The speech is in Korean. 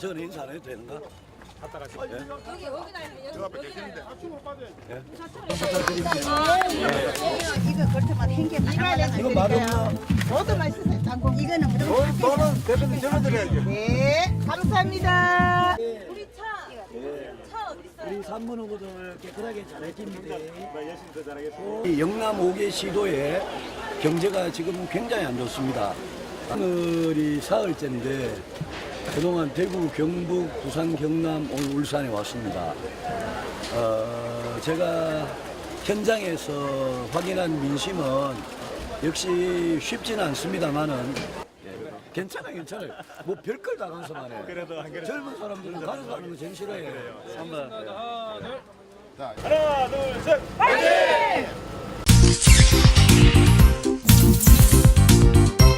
저는 인사 안 해도 되는가? 이거 그렇게만 행겨 나가는 이거 맛없나? 모두 맛있어요. 장국 이거는 무조건 너는 대표님 전화 드려야지. 네, 감사합니다. 우리 산문 후보들 깨끗하게 잘 했습니다. 이 영남 5개 시도의 경제가 지금 굉장히 안 좋습니다. 오늘이 사흘째인데 그동안 대구, 경북, 부산, 경남, 오늘 울산에 왔습니다. 어, 제가 현장에서 확인한 민심은 역시 쉽지는 않습니다만은 괜찮아 괜찮아요. 뭐 별걸 다 간섭하네. 그래도 안 그래도. 젊은 사람들은 간섭하는 거 제일 싫어해요. 하나, 둘, 셋.